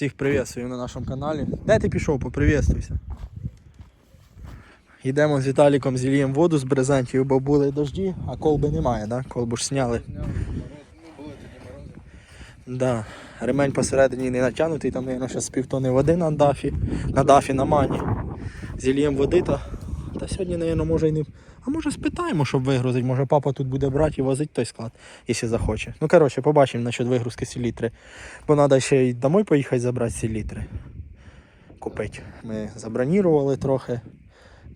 Всіх приветствую на нашому каналі. Де ти пішов, поприветствуйся. Йдемо з Віталіком зілієм воду з брезентів, бо були дожді, а колби немає, да? колбу ж сняли. Да. Ремень посередині не натягнутий, там, мабуть, ще з півтони води на дафі, на дафі, на мані. Зілієм води, та, та сьогодні, мабуть, може і не. А може спитаємо, щоб вигрузити. Може папа тут буде брати і возити той склад, якщо захоче. Ну, коротше, побачимо насчет вигрузки селітри. Бо треба ще й домой поїхати забрати селітри. Купити. Ми забронірували трохи.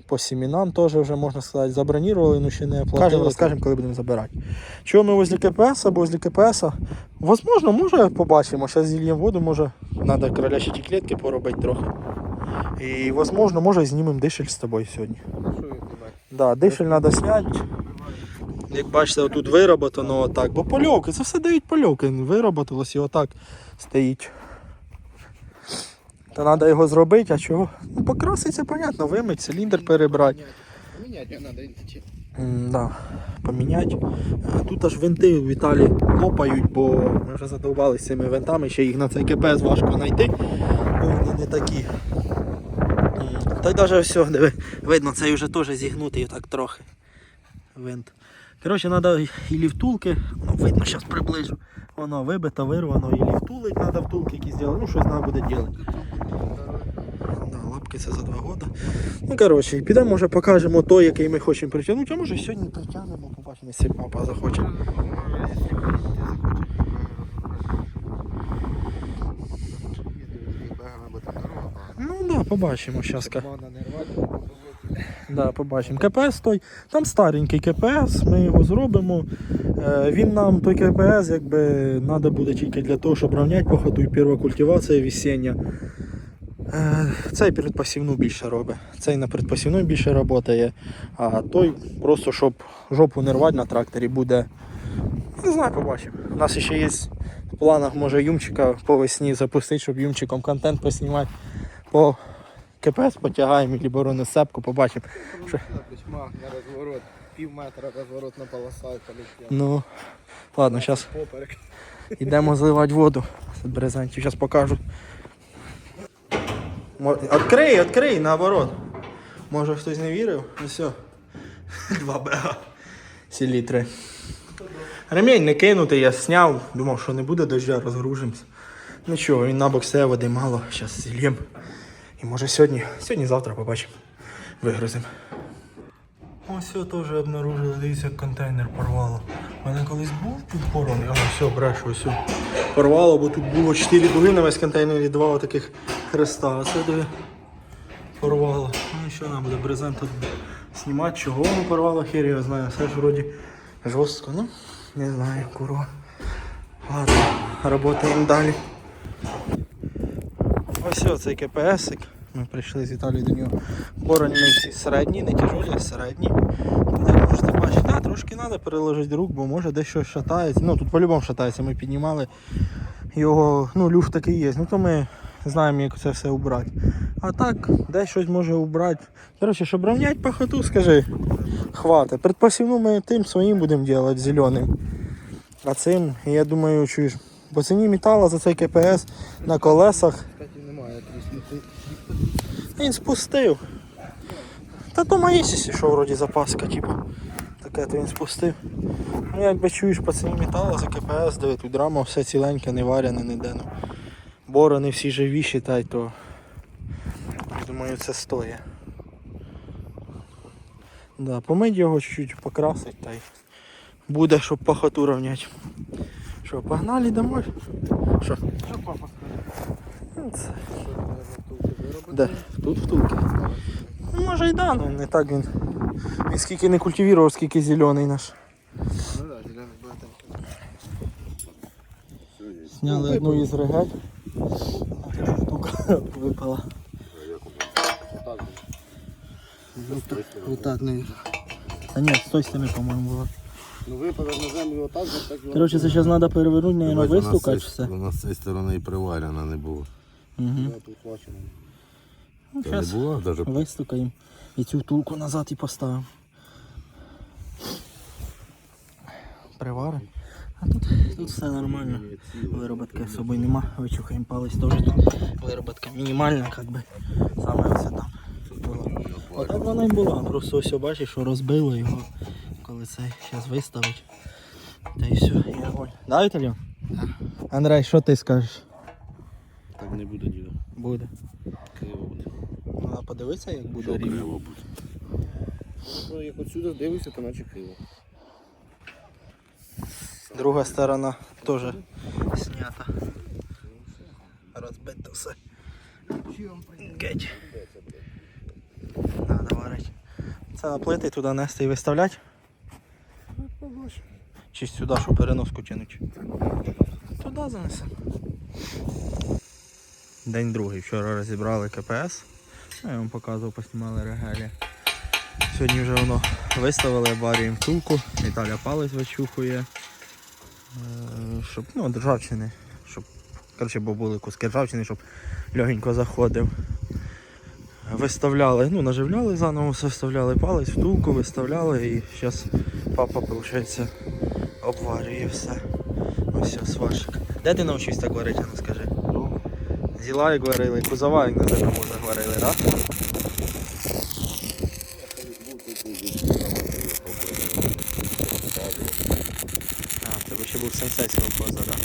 По сімінам теж вже можна сказати, забронірували, ну ще не оплатили. Розкажемо, коли будемо забирати. Чого ми возле КПС або возле КПС? Возможно, може побачимо. Зараз зільємо воду, може треба кролящі ті клітки поробити трохи. І, возможно, може знімемо дишель з тобою сьогодні. Да, дишель треба зняти. Як бачите, отут вироботано отак. Бо польовки, це все дають польовки. Вироботилось і отак стоїть. Та треба його зробити, а чого? Ну, покраситься, понятно, вимить, циліндр перебрати. Не. М, Да, поміняти. Тут аж винти в Італії лопають, бо ми вже задовбалися цими винтами, ще їх на цей КПС важко знайти, бо вони не такі. М, Та й навіть все, диви, видно, цей вже теж зігнутий так трохи. Винт. Коротше, треба і лівтулки, ну, видно, зараз приближу. Воно вибито, вирвано, і лівтулить треба втулки якісь зробити, ну щось треба буде робити. Да, лапки це за два роки. Ну, коротше, підемо, може, покажемо той, який ми хочемо притягнути, а може сьогодні притягнемо, побачимо, якщо папа захоче. Ну так, да, побачимо зараз. Да, побачимо. КПС той, там старенький КПС, ми його зробимо. Е, він нам той КПС якби треба буде тільки для того, щоб рівняти по ходу і перша культивація весіння. Е, цей передпасівну більше робить. Цей на предпасівну більше працює, а той просто щоб жопу не рвати на тракторі буде. Не знаю, побачимо. У нас ще є в планах може юмчика по весні запустити, щоб юмчиком контент поснімати. По КПС потягаємо, або ронесепку, побачимо. Що? Письма на розворот. Пів метра розворотна полоса і полетіла. Ну, ладно, зараз йдемо зливати воду з брезентів, зараз покажу. Открий, открий, наоборот. Може хтось не вірив? Ну все. Два бега. Селітри. Ремінь не кинутий, я зняв. Думав, що не буде дождя, розгружимось. Нічого, він на бок все, води мало, зараз зільєм. І може сьогодні, сьогодні-завтра побачимо. Вигрузимо. Ось я теж обнаружили, дивіться, як контейнер порвало. У мене колись був підпороний, а все, брешу, ось. Порвало, бо тут було 4 дуги на весь контейнер і два таких хреста. А це диви, порвало. Ну що нам буде брезент тут знімати, чого воно порвало, хер я знаю. Все ж вроді жорстко, ну не знаю, курва. Ладно, работаємо далі. Ось оцей КПСик. Ми прийшли з Італії до нього. Бороні ми всі середні, не тяжолі, а середні. Як можете бачити, да, трошки треба переложити рук, бо може десь щось шатається. Ну тут по-любому шатається, ми піднімали його, ну люфт такий є. Ну то ми знаємо, як це все убрати. А так, десь щось може убрати. Коротше, щоб рівняти по хоту, скажи, хватить. Предпосівну ми тим своїм будемо робити зеленим. А цим, я думаю, чуєш, по ціні металу за цей КПС на колесах. Він спустив. Та то маєсісі, що вроді запаска, типу. Таке то він спустив. Ну якби чуєш по ціні металу за КПС, диви, тут драма все ціленьке, не варяне, ніде. Ну. Борони всі живі, считай, то я думаю це стоїть. Да, помить його чуть-чуть покрасить та й буде, щоб пахоту рівняти. Що, погнали домой? Що? Що папа скаже? Ну, це... Де? Тут втулки? Ну, може й да, ну не так він. Він скільки не культивував, скільки зелений наш. Ну да, зелений буде там. Зняли одну із регель. А штука випала. Отак не. Та ні, з тої сторони, по-моєму, була. Ну випадок на землю отак, так і Коротше, це зараз треба перевернути, наверное, Бачу, вистукати все. У нас з цієї сторони і приварена не було. Угу. тут плачено. Ну, Та не було навіть. вистукаємо і цю втулку назад і поставимо. Приваримо. А тут, тут все нормально. Вироботки особої нема, вичухаємо палець теж там. Вироботка мінімальна, як би. Саме все там було. Отак вона й була. Просто ось бачиш, що розбило його, коли це зараз виставить. Та і все, і огонь. Да, Віталій? Андрей, що ти скажеш? Так не буде діда. Буде. Криво буде. Треба подивитися, як буде Що рівно. криво буде? Ну, як отсюди дивишся, то наче криво. Друга сторона теж снята. Розбито все. Геть. Надо варити. Це на плити туди нести і виставляти? Чи сюди, щоб переноску тянуть? Туди занесемо. День другий. Вчора розібрали КПС. Я вам показував, поснімали регалії. Сьогодні вже воно виставили, варюємо втулку, Віталя палець вичухує. Е, щоб ну, від ржавчини, щоб коротше, бо були куски ржавчини, щоб легенько заходив. Виставляли, ну, наживляли заново, все вставляли палець, втулку виставляли і зараз папа, виходить, обварює все. Ось сварщик. Де ти навчився так варити, ну скажи? Зіла як варили, кузова як на може варили, так? А, в тебе ще був сенсейського поза, так?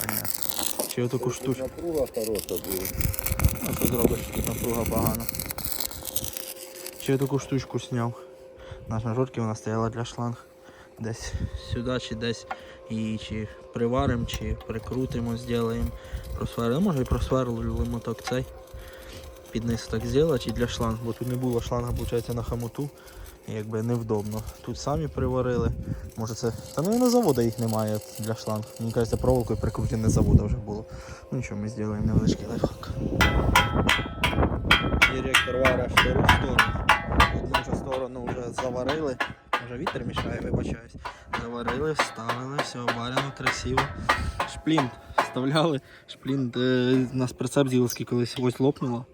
Понятно. Чи отаку штучку? Напруга хороша буде. А що зробиш? Тут напруга погано. Чи таку штучку. Наш на жорсткі вона стояла для шланг. Десь сюди чи десь її чи приваримо, чи прикрутимо, зробимо. Просверлимо. Може і просверлили моток цей. Під так зробити і для шланг, бо тут не було шланга, виходить, на хамуту. Якби невдобно. Тут самі приварили. Може це. Та ну на заводу їх немає для шланг. Мені кажеться, проволокою прикручене з заводу вже було. Ну нічого, ми зробимо невеличкий лайфхак. Директор варить втору сторону. Одну сторону вже заварили. Вже вітер мішає, вибачаюсь. Заварили, вставили, все обварено, красиво. Шплінт вставляли. Шплінт е, у нас прицеп зіловський колись ось лопнуло.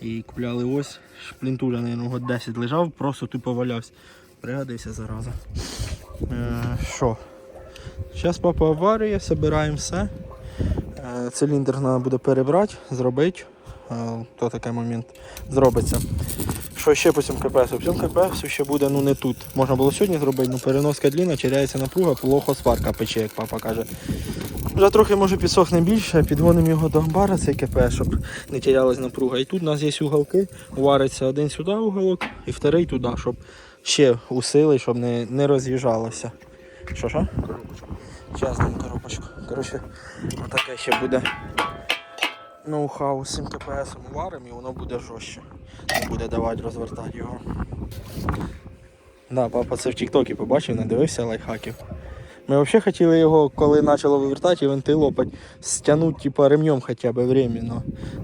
І купляли ось. Шплінт уже, мабуть, год 10 лежав, просто тупо валявся. Пригодився зараза. Е, Що? Зараз папа обварює, збираємо все. Е, Циліндр треба буде перебрати, зробити. Е, То такий момент зробиться. Що ще по цьому КПС? По цьому КПС ще буде ну не тут. Можна було сьогодні зробити, але переноска длінна, теряється напруга, плохо сварка пече, як папа каже. Вже трохи може підсохне більше, підгонимо його до амбара, цей КПС, щоб не терялась напруга. І тут у нас є уголки, вариться один сюди уголок і вторий туди, щоб ще усили, щоб не, не роз'їжджалося. Що що? Зараз дам коробочку. Коротше, отаке ще буде ноу-хау з КПСом варимо і воно буде жорстче. Не буде давати розвертати його. Да, папа це в Тіктокі побачив, не дивився лайфхаків. Ми взагалі хотіли його, коли почало вивертати і винти лопать, стягнути типа ремнем хоча б временно.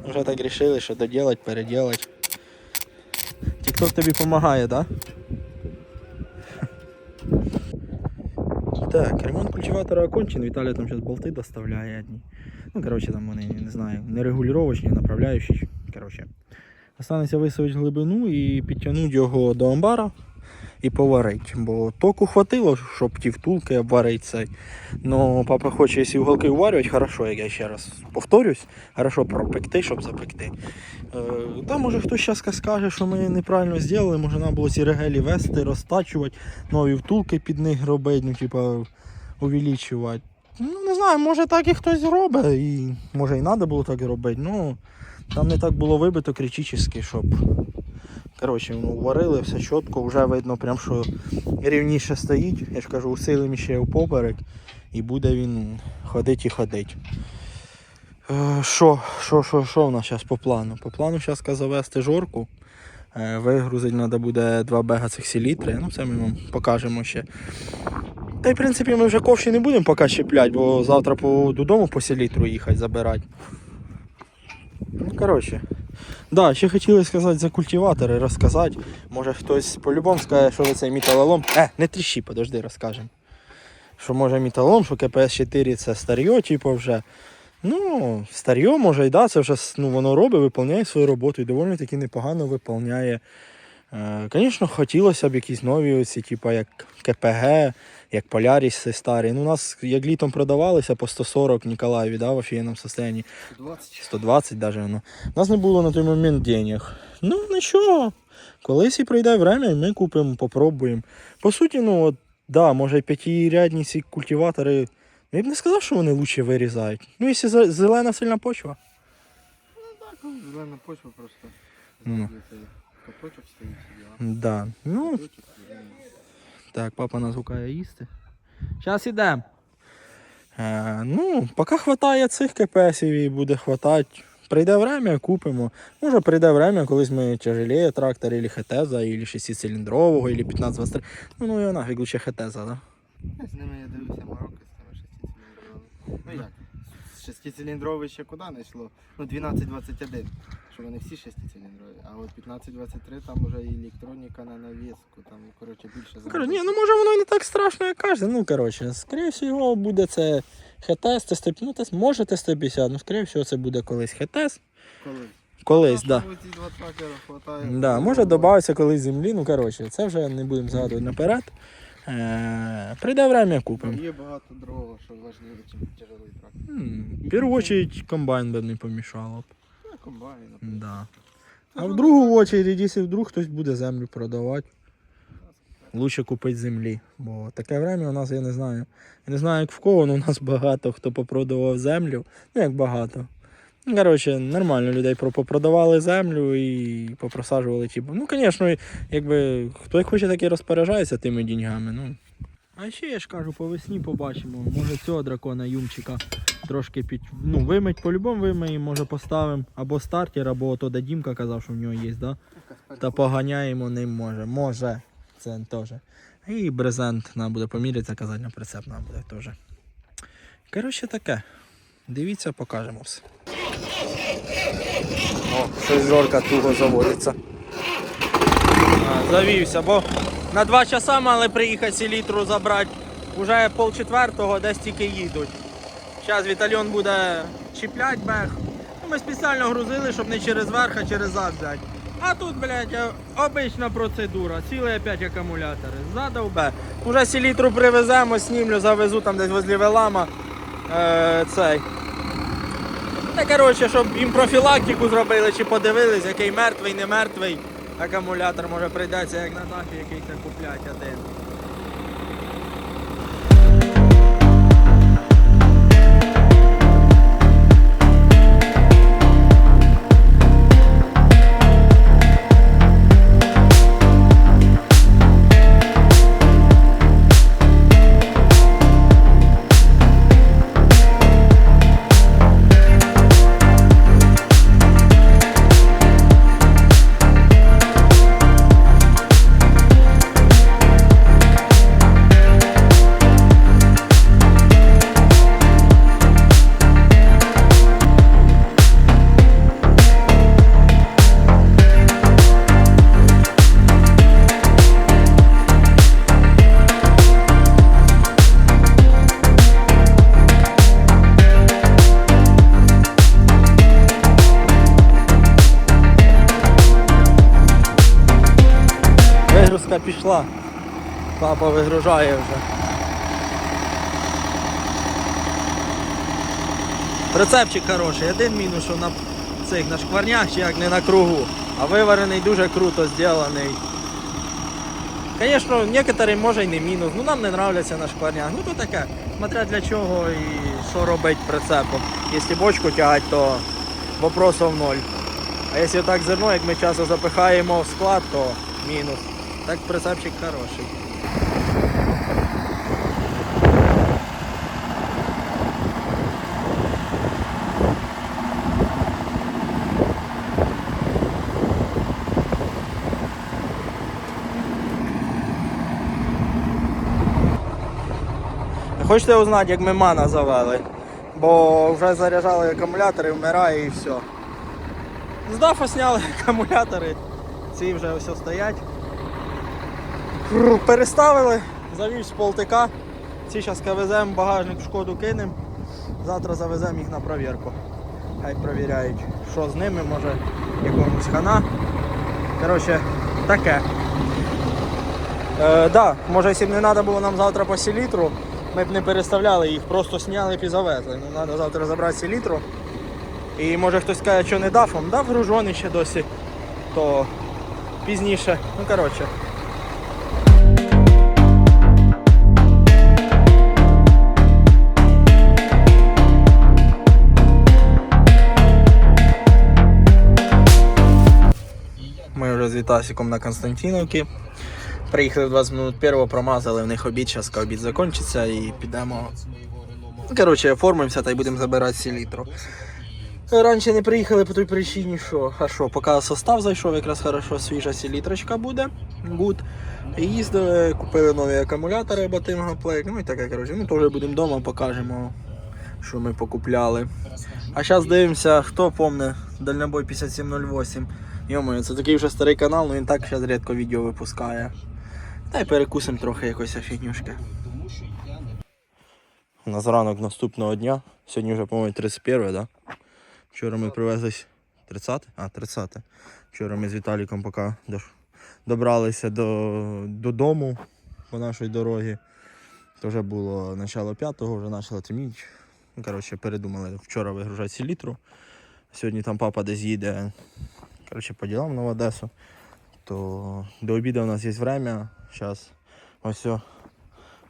Вже так вирішили, що доділати, переділати. Тікток тобі допомагає, так? Да? Так, ремонт культиватора окончен, Віталій там зараз болти доставляє одні. Ну, коротше, там вони, не знаю, не регулювачні, направляючі. Коротше. Останеться висовити глибину і підтягнути його до амбара і поварити. Бо току хватило, щоб ті втулки обварити цей. Но папа хоче, якщо уголки уварювати, хорошо, як я ще раз повторюсь, хорошо пропекти, щоб запекти. Е, та може хтось зараз скаже, що ми неправильно зробили, може нам було ці регелі вести, розтачувати, нові втулки під них робити, ну типа увеличувати. Ну не знаю, може так і хтось робить, і може і треба було так і робити, ну там не так було вибито критично, щоб. Коротше, ну, варили все чітко, вже видно, прям, що рівніше стоїть. Я ж кажу, усилим ще поперек і буде він ходить і ходить. Е, Що, що, що, що в нас зараз по плану? По плану зараз завести жорку. Е, Вигрузити треба буде 2 бега цих селітри. Ну, це ми вам покажемо ще. Та й в принципі ми вже ковші не будемо поки щепляти, бо завтра по, додому по селітру їхати забирати. Ну, коротше. Да, ще хотіли сказати за культиватори, розказати. Може хтось по-любому скаже, що цей металолом. Е, не тріщи, подожди, розкажемо. Що може металолом, що КПС-4 це старьо, типу вже. Ну, старьо може і да, це вже ну, воно робить, виконує свою роботу і доволі таки непогано виконує. Е, Звісно, хотілося б якісь нові оці, типу як КПГ, як Поляріси старі. Ну, у нас як літом продавалися по 140 Ніколаєві, да, в офігенному состоянні. 20. 120 даже воно. У нас не було на той момент денег. Ну, нічого. Колись і прийде время, і ми купимо, попробуємо. По суті, ну от, да, може п'ятирядні ці культиватори. Я б не сказав, що вони краще вирізають. Ну, якщо зелена сильна почва. Так, ну, зелена почва просто. Ну. Каточок стоїть Да. Ну, так, папа нас гукає їсти. Зараз ідемо. Е, ну, поки хватає цих КПСів і буде хватати. Прийде время, купимо. Може прийде время, колись ми тяжелее трактор, или хетеза, или 6-циліндрового, или 15-23. Ну, ну його нафіг лучше хетеза, да? З ними я дивився Марокко з тими шестициліндровими. Ну як? Шестициліндровий ще куди не йшло? Ну 12-21. Що вони всі шестициліндрові. А от 15-23 там вже і електроніка на навіску, там, коротше, більше Ну, коротше, ні, ну може воно і не так страшно, як каже. Ну, коротше, скоріше всього, буде це хетез, ТС, ну, тес, може Т-150, ну, скоріше всього, це буде колись хетез. Колись. Колись, Ну, так. Да. Да, може додається колись землі, ну коротше, це вже не будемо згадувати наперед. Е, прийде время, купимо. Є багато дрова, що важливо, ніж тяжелий трактор. В першу очередь комбайн би не помішало б. Наприклад. Да. А в другу очередь, якщо вдруг хтось буде землю продавати, лучше купити землі. Бо таке время у нас, я не знаю. Я не знаю, як в кого, але у нас багато хто попродавав землю. Ну як багато. Ну, Коротше, нормально людей попродавали землю і попросаджували ті. Ну, звісно, якби хто як хоче, так і розпоряджається тими деньгами. Ну. А ще я ж кажу, по весні побачимо. Може цього дракона юмчика трошки під. Ну, вимить по-любому вимиємо, може поставимо або стартер, або то де Дімка казав, що в нього є, да? Та поганяємо ним може. Може. Це теж. І брезент нам буде помірятися, казати на прицеп нам буде теж. Коротше таке. Дивіться, покажемо все. О, щось зорка туго заводиться. А, завівся, бо на два часа мали приїхати селітру забрати. Уже пол четвертого, десь тільки їдуть. Зараз вітальйон буде чіплять бех. Ну, Ми спеціально грузили, щоб не через верх, а через зад взяти. А тут, блядь, е, обична процедура. Цілий опять акумулятори. Задав бе. Уже селітру привеземо, снімлю, завезу там десь возле велама. Е, цей. Та коротше, щоб їм профілактику зробили чи подивились, який мертвий, не мертвий. Акумулятор може прийдеться як на дафі якийсь купляти один. Пішла. Папа вигружає вже. Прицепчик хороший. Один мінус, що на цих на шкварнях чи як не на кругу. А виварений дуже круто зроблений. Звісно, некоторі може й не мінус. Ну нам не нравляться на шкварнях. Ну то таке. Смотря для чого і що робить прицепом. Якщо бочку тягати, то вопросов ноль. А якщо так зерно, як ми часто запихаємо в склад, то мінус. Так прицепчик хороший. Хочете узнати, як ми мана завели? Бо вже заряджали акумулятори, вмирає і все. З дафа зняли акумулятори, ці вже ось стоять. Переставили, завів з полтика. Ці зараз веземо багажник в шкоду кинемо. Завтра завеземо їх на провірку. Хай провіряють, що з ними, може якомусь хана. Коротше, таке. Е, да, може, якщо б не треба було нам завтра по селітру, ми б не переставляли їх, просто зняли б і завезли. Ну, треба завтра забрати селітру. І може хтось каже, що не дав, дав гружоний ще досі, то пізніше. Ну коротше. Вітасіком на Константиновці. Приїхали 20 минут першого, промазали в них обід, зараз обід закінчиться і підемо. Коротше, оформимося та й будемо забирати селітру. Раніше не приїхали по той причині, що, а що, поки состав зайшов, якраз хорошо свіжа селітрочка буде. І їздили, купили нові акумулятори Батинга Плейк. Ну і таке, коротше. Ну теж будемо вдома, покажемо, що ми покупляли. А зараз дивимося, хто помне Дальнобой 5708. Йомою, це такий вже старий канал, але він так зараз рідко відео випускає. Та й перекусимо трохи якоїсь фігнюшки. У нас ранок наступного дня. Сьогодні вже, по-моєму, 31, да? Вчора ми привезли 30? А, 30. Вчора ми з Віталіком поки добралися до, додому по нашій дорогі. То вже було начало п'ятого, вже почало темніти. Ну, коротше, передумали вчора вигружати селітру. Сьогодні там папа десь їде коротше, по ділам на Одесу. То до обіду у нас є время. Зараз ось все.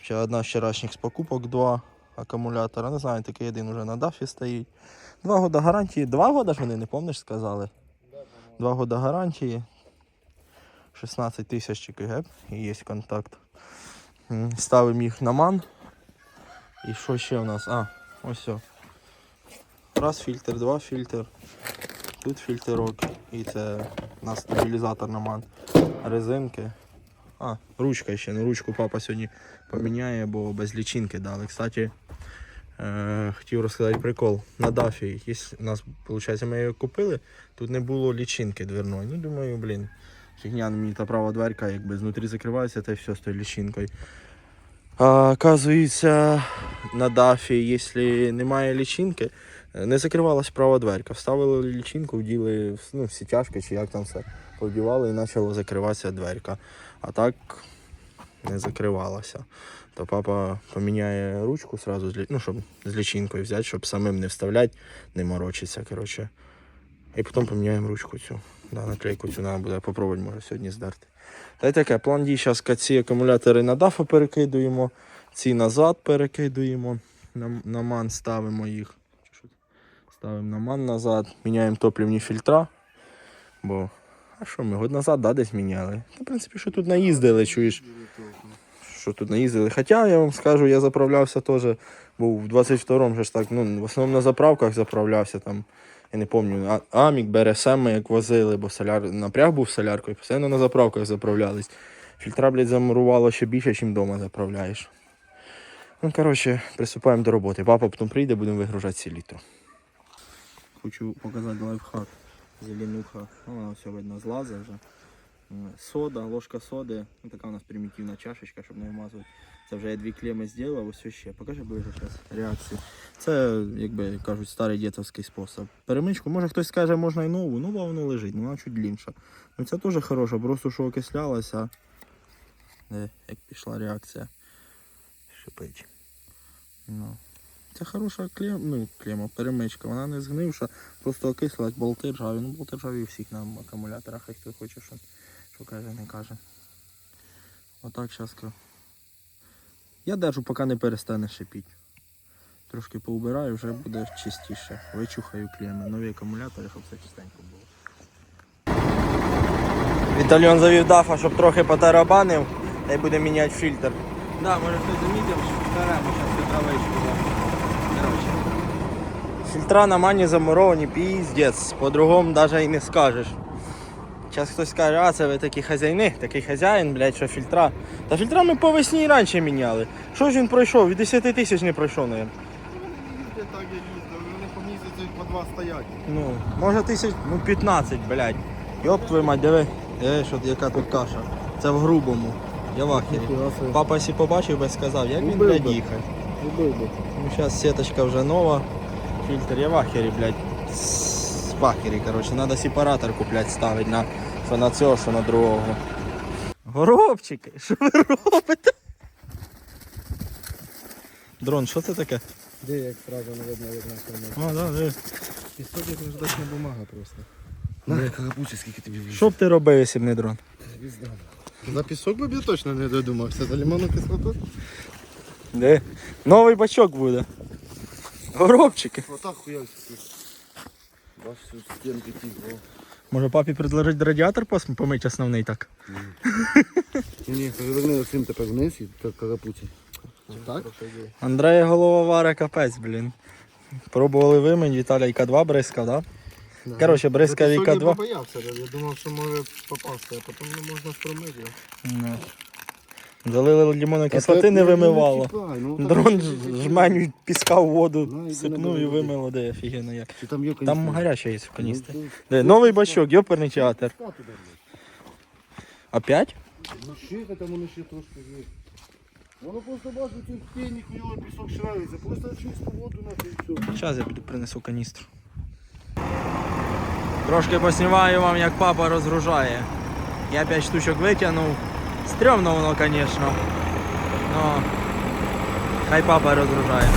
Ще одна з вчорашніх покупок, два акумулятора. Не знаю, такий один вже на дафі стоїть. Два года гарантії. Два года ж вони, не помниш, сказали? Два года гарантії. 16 тисяч КГ і є контакт. Ставимо їх на ман. І що ще в нас? А, ось все. Раз фільтр, два фільтр. Тут фільтрок. І це у нас стабілізатор на ман. Резинки. А, ручка ще. Ну ручку папа сьогодні поміняє, бо без лічинки дали. Кстати, е, хотів розказати прикол. На дафі, у нас, виходить, ми її купили, тут не було лічинки дверної. Ну, думаю, блін, фігня мені та права дверка, якби знутрі закривається, та й все з тою лічинкою. А, оказується, на дафі, якщо немає лічинки, не закривалась права дверка. Вставили лічинку, вділи ну, всі тяжки, чи як там все повдівали і почала закриватися дверка. А так не закривалася. То папа поміняє ручку сразу, ну, щоб з лічинкою взяти, щоб самим не вставляти, не морочиться. Коротше. І потім поміняємо ручку цю. Да, наклейку цю треба буде попробувати, може сьогодні здерти. Та й таке, план дій, зараз ці акумулятори на дафа перекидуємо, ці назад перекидуємо, на, на ман ставимо їх. Ставимо на ман назад, міняємо топлівні фільтра. Бо, а що ми год назад да, десь міняли. В принципі, що тут наїздили, чуєш, що тут наїздили. Хоча я вам скажу, я заправлявся теж, був в 22-му же ж так, ну, в основному на заправках заправлявся там. Я не пам'ятаю, Амік, БРСМ ми як возили, бо соляр, напряг був соляркою, постійно на заправках заправлялись. Фільтра, блядь, замурувало ще більше, ніж вдома заправляєш. Ну, коротше, приступаємо до роботи. Папа потім прийде, будемо вигружати селітру. Хочу показати лайфхак. Зеленуха. Ну, вона все видно злазить вже. Е, Сода, ложка соди. Ну, така у нас примітивна чашечка, щоб не вмазувати. Це вже я дві клеми зробив, ось ще. Покажи ближе зараз реакцію. Це, як би кажуть, старий дітовський спосіб. Перемичку, може хтось скаже, можна і нову, нова воно лежить, вона чуть длінша. Ну це теж хороша, просто що окислялася. Де, як пішла реакція. Шипить. Ну. Це хороша клем, ну, клема, перемичка, вона не згнивша, просто окислилась, болти ржаві. Ну, болти ржаві всіх на акумуляторах, а хто хоче, що, що каже, не каже. Отак зараз. Я держу, поки не перестане шипіти. Трошки поубираю, вже буде чистіше. Вичухаю клеми, нові акумулятори, щоб все чистенько було. Вітальйон завів дафа, щоб трохи потарабанив, та й буде міняти фільтр. Да, може хтось замітив, що стараємо зараз травичку. Короче. Фільтра на мані замуровані, піздець, по-другому навіть і не скажеш. Зараз хтось скаже, а це ви такі хазяїни, такий хазяїн, блядь, що фільтра. Та фільтра ми по весні і раніше міняли. Що ж він пройшов? Від 10 тисяч не пройшов. Їздять так я їздив, вони по місяцю по два стоять. Ну, може тисяч, ну 15, блядь. Йоп твою мать, диви. Диви, що, яка тут каша. Це в грубому. Я в ахері. Папа якщо побачив би сказав, як він, Убив блядь, їхав. Би. Ну, сейчас сеточка вже нова. Фильтр я в ахері, блядь. В ахері, короче. Надо сепаратор куплять, ставить на Що на цього, що на другого. Горобчики, що ви робите? Дрон, що це таке? Де як одразу не видно, як наша А, да, диви. Пісок як наждачна бумага просто. На, карапуці, скільки тобі вийшло? Що б ти робив, якщо б не дрон? За пісок би я точно не додумався, за лимонну кислоту. Де? Новий бачок буде. Горобчики. Отак хуявся. Бачиш, стінки ті. Може папі предложить радіатор пос- помить основний так? Ні, переверни цим тепер вниз і так карапуці. Так? Андрея голова варе капець, блін. Пробували вимить, Віталій К2 бризкав, да? Коротше, бризкав і Я К2. боявся, я думав, що може попасти, а потім не можна спромити. Ну. Залили лимонної кислоти, не вимивало. Ну, Дрон жменю піска в воду Ну, сипнув і вимило, де офігенно як. Там гаряча є в каністрі. Ну, новий бачок, йоперний театр. Опять? Ну ще там воно ще трошки є. Воно просто бачить, цей пенік його пісок шрається. Просто чисту воду на і все. Зараз я піду принесу каністру. Трошки поснімаю вам, як папа розгружає. Я 5 штучок витягнув. Стрьомно воно, звісно. Но хай розгружає.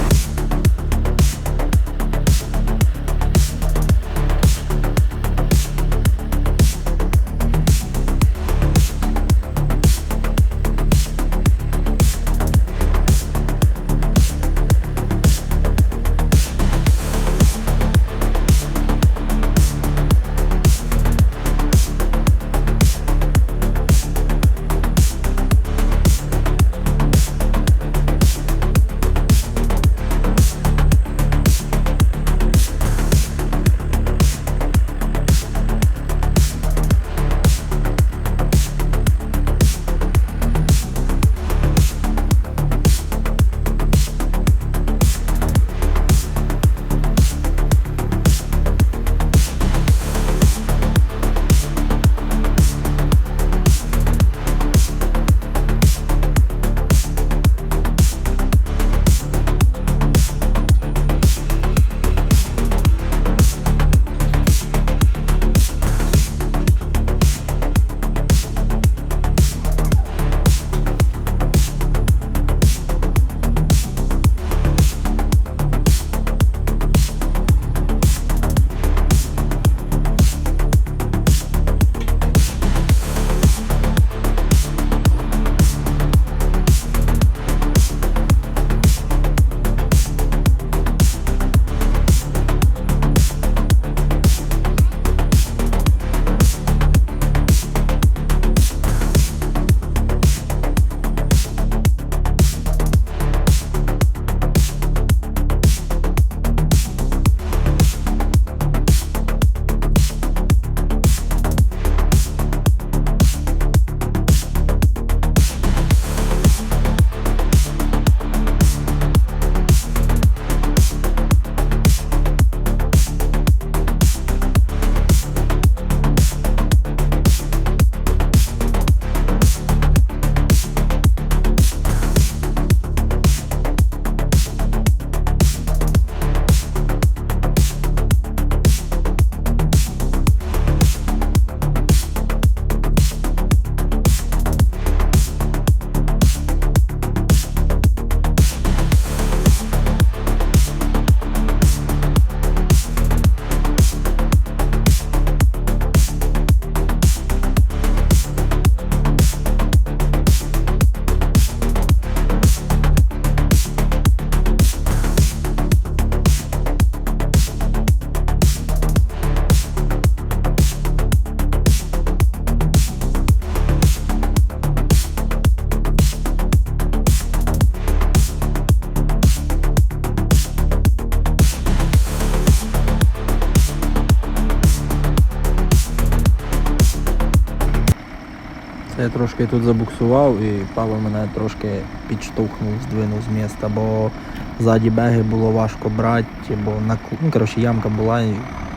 Я тут забуксував і Павло мене трошки підштовхнув, здвинув з міста, бо ззаді беги було важко брати, бо на ну, коротше, ямка була і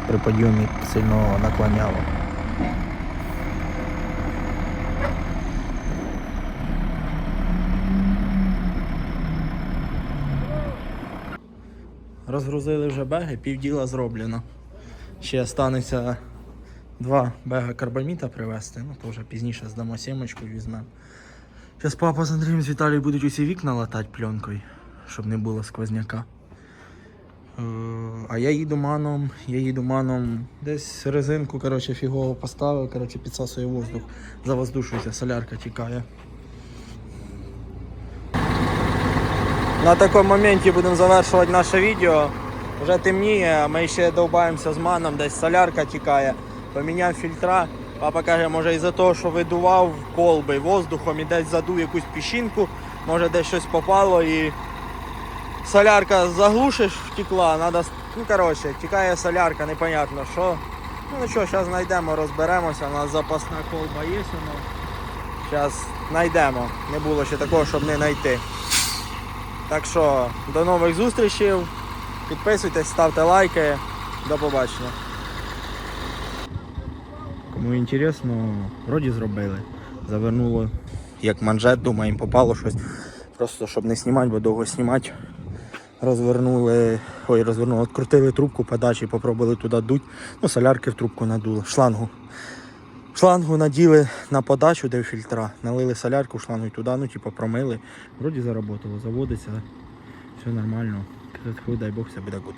при підйомі сильно наклоняло. Розгрузили вже беги, півділа зроблено. Ще станеться два бега карбаміта привезти, ну то вже пізніше здамо сімочку і візьмемо. Зараз папа з Андрієм з Віталією будуть усі вікна латати пленкою, щоб не було сквозняка. Е, А я їду маном, я їду маном, десь резинку, коротше, фігово поставив, коротше, підсасує воздух, завоздушується, солярка тікає. На такому моменті будемо завершувати наше відео. Вже темніє, ми ще довбаємося з маном, десь солярка тікає. Поміняв фільтра. Папа каже, може із-за того, що видував колби воздухом і десь задув якусь піщинку, може десь щось попало і солярка заглушиш, втекла, надо, ну коротше, тікає солярка, непонятно що. Ну нічого, зараз знайдемо, розберемося, у нас запасна колба є. Зараз знайдемо. Не було ще такого, щоб не знайти. Так що, до нових зустрічей. Підписуйтесь, ставте лайки. До побачення. Кому інтересно, вроді зробили. Завернуло як манжет, думаємо, попало щось. Просто щоб не знімати, бо довго знімати. Розвернули, ой, розвернули, відкрутили трубку подачі, попробували туди дуть. Ну, солярки в трубку надули, шлангу. Шлангу наділи на подачу, де фільтра. Налили солярку, шлангу і туди, ну, типу, промили. Вроді заработало, заводиться, все нормально. Дай Бог, все буде гуд.